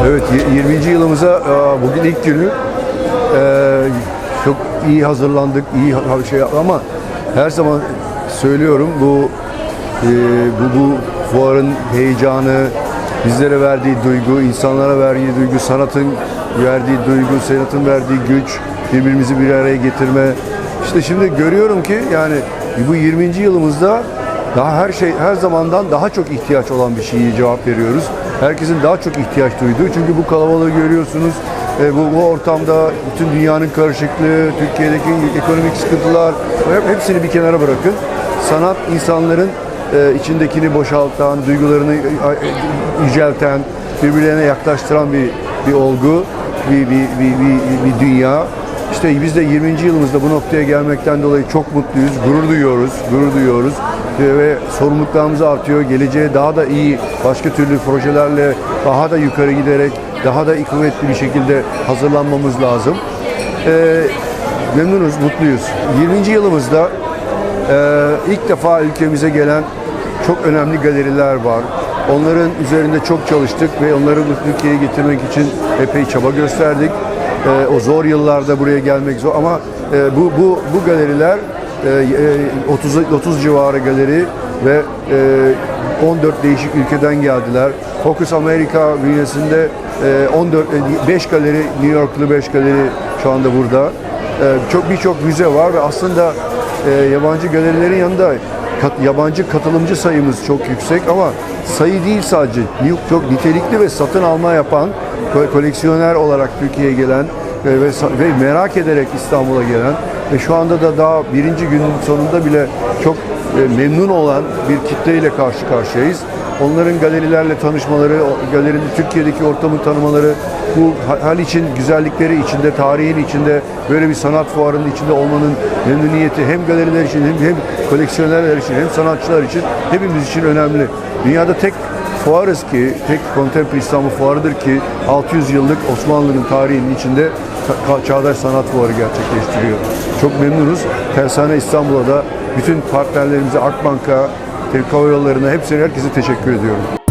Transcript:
Evet, y- 20. yılımıza e, bugün ilk günü. E, Çok iyi hazırlandık, iyi şey ama her zaman söylüyorum bu e, bu bu fuarın heyecanı, bizlere verdiği duygu, insanlara verdiği duygu, sanatın verdiği duygu, sanatın verdiği güç, birbirimizi bir araya getirme. İşte şimdi görüyorum ki yani bu 20. yılımızda daha her şey her zamandan daha çok ihtiyaç olan bir şeye cevap veriyoruz. Herkesin daha çok ihtiyaç duyduğu. Çünkü bu kalabalığı görüyorsunuz. E, bu, bu ortamda bütün dünyanın karışıklığı, Türkiye'deki ekonomik sıkıntılar hep, hepsini bir kenara bırakın. Sanat insanların e, içindekini boşaltan, duygularını e, e, yücelten, birbirlerine yaklaştıran bir bir olgu, bir bir bir, bir, bir dünya. İşte biz de 20. yılımızda bu noktaya gelmekten dolayı çok mutluyuz, gurur duyuyoruz, gurur duyuyoruz ve sorumluluklarımız artıyor. Geleceğe daha da iyi, başka türlü projelerle daha da yukarı giderek, daha da kuvvetli bir şekilde hazırlanmamız lazım. Ee, memnunuz, mutluyuz. 20. yılımızda e, ilk defa ülkemize gelen çok önemli galeriler var. Onların üzerinde çok çalıştık ve onları Türkiye'ye getirmek için epey çaba gösterdik. Ee, o zor yıllarda buraya gelmek zor ama e, bu bu bu galeriler e, e, 30 30 civarı galeri ve e, 14 değişik ülkeden geldiler. Focus America bünyesinde e, 14 e, 5 galeri New Yorklu 5 galeri şu anda burada. E, çok birçok müze var ve aslında e, yabancı galerilerin yanında kat- yabancı katılımcı sayımız çok yüksek ama sayı değil sadece. Çok nitelikli ve satın alma yapan ko- koleksiyoner olarak Türkiye'ye gelen ve, ve, ve merak ederek İstanbul'a gelen ve şu anda da daha birinci günün sonunda bile çok e, memnun olan bir kitleyle karşı karşıyayız. Onların galerilerle tanışmaları, galerinin Türkiye'deki ortamı tanımaları, bu Ha- Haliç'in güzellikleri içinde, tarihin içinde, böyle bir sanat fuarının içinde olmanın memnuniyeti hem galeriler için hem, hem koleksiyonerler için hem sanatçılar için hepimiz için önemli. Dünyada tek fuarız ki, tek Contemporary İstanbul fuarıdır ki 600 yıllık Osmanlı'nın tarihinin içinde Çağdaş Sanat Fuarı gerçekleştiriyor. Çok memnunuz. Tersane İstanbul'a da bütün partnerlerimize, Akbank'a, Türk Hava Yolları'na hepsine herkese teşekkür ediyorum.